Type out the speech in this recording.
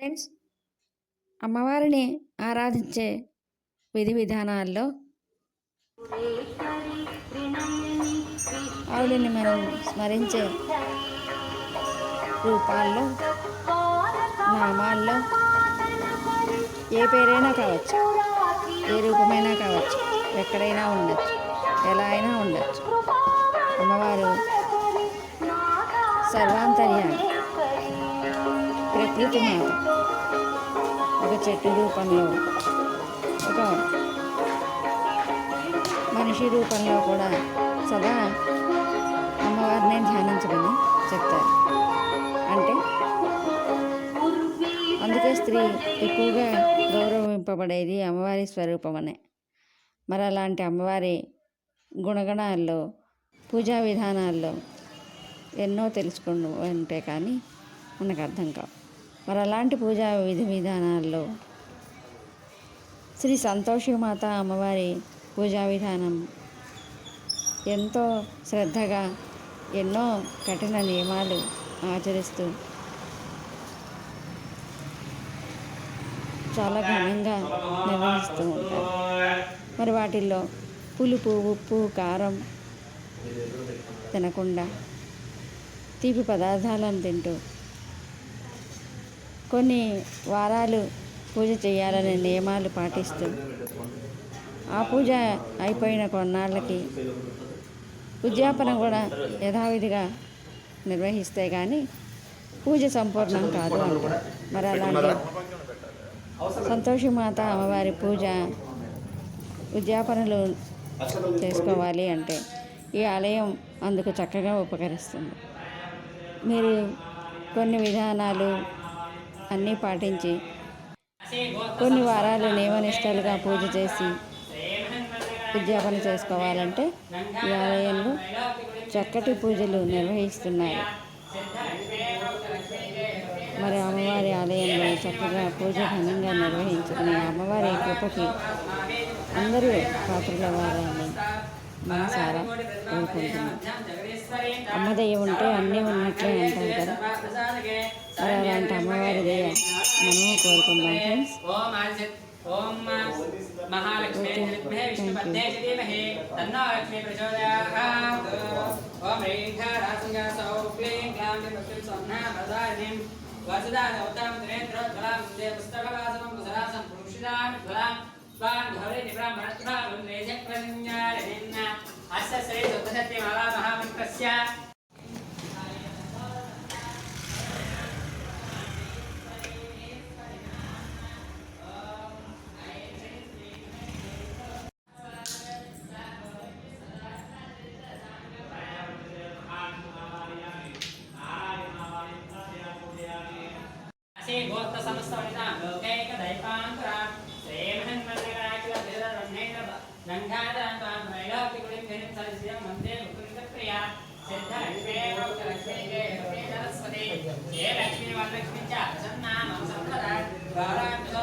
Friends అమ్మవారిని ఆరాధించే విధి విధానాల్లో ఆవిడని మనం స్మరించే రూపాల్లో నామాల్లో ఏ పేరైనా కావచ్చు ఏ రూపమైనా కావచ్చు ఎక్కడైనా ఉండొచ్చు ఎలా అయినా ఉండొచ్చు. అమ్మవారు సర్వాంతర్యాన్ని ప్రకృతి ఒక చెట్టు రూపంలో ఒక మనిషి రూపంలో కూడా సదా అమ్మవారిని ధ్యానించమని చెప్తారు. అంటే అందుకే స్త్రీ ఎక్కువగా గౌరవింపబడేది అమ్మవారి స్వరూపమనే. మరి అలాంటి అమ్మవారి గుణగణాల్లో పూజా విధానాల్లో ఎన్నో తెలుసుకుంటూ ఉంటే కానీ మనకు అర్థం కావు. మరి అలాంటి పూజా విధి విధానాల్లో శ్రీ సంతోషిమాత అమ్మవారి పూజా విధానం ఎంతో శ్రద్ధగా ఎన్నో కఠిన నియమాలు ఆచరిస్తూ చాలా ఘనంగా నిర్వహిస్తూ ఉంటారు. మరి వాటిల్లో పులుపు ఉప్పు కారం తినకుండా తీపి పదార్థాలను తింటూ కొన్ని వారాలు పూజ చేయాలనే నియమాలు పాటిస్తూ ఆ పూజ అయిపోయిన కొన్నాళ్ళకి ఉద్యాపన కూడా యథావిధిగా నిర్వహిస్తే కానీ పూజ సంపూర్ణం కాదు అంటారు. మరి అలాంటి సంతోషమాత అమ్మవారి పూజ ఉద్యాపనలు చేసుకోవాలి అంటే ఈ ఆలయం అందుకు చక్కగా ఉపకరిస్తుంది. మీరు కొన్ని విధానాలు అన్నీ పాటించి కొన్ని వారాలు నియమనిష్టలుగా పూజ చేసి ఉద్యాపన చేసుకోవాలంటే ఈ ఆలయంలో చక్కటి పూజలు నిర్వహిస్తున్నారు. మరి అమ్మవారి ఆలయంలో చక్కగా పూజ ఘనంగా నిర్వహించుకుని అమ్మవారి కృపకి అందరూ పాత్రలవ్వాలని మనసారా కోరుకుంటున్నాం. అమ్మదయ్య ఉంటే అన్నీ ఉన్నట్లే అంటారు కదా. మనము కోరుకుందాం ఫ్రెండ్స్ ఓం ఆదిత్య ఓం మహాలక్ష్మీ విద్మహే విష్ణుపత్నే చ ధీమహి తన్నో లక్ష్మీ ప్రచోదయాత్ ఓం హ్రీం ఘారాసింగా సౌ క్లీం క్లాం త్రిపుత్రం స్వర్ణ ప్రదానిం వసుదాన ఉత్తరం త్రేంద్రోజ్వలాం దే పుస్తకవాసనం కుసరాసం పురుషిదాం జ్వలాం స్వాం ఘౌరే నిబ్రాం భరత్భావం రేజక్రన్యారిణ అస్య శ్రీ శుద్ధసత్యమాలా మహామంత్రస్య అసే గోత్ర సమస్త వనితాం లోకైక దైపాంకురాం శ్రీమహన్ మన్నగరాకిల ధీరరణ్యేన గంగాధరం తాం మైలోకి వందే ముకుంద ప్రియ సిద్ధ లక్ష్మీ సరస్వతి ఏ లక్ష్మీ వరలక్ష్మి చ ప్రసన్నాం సంపద గౌరాంతో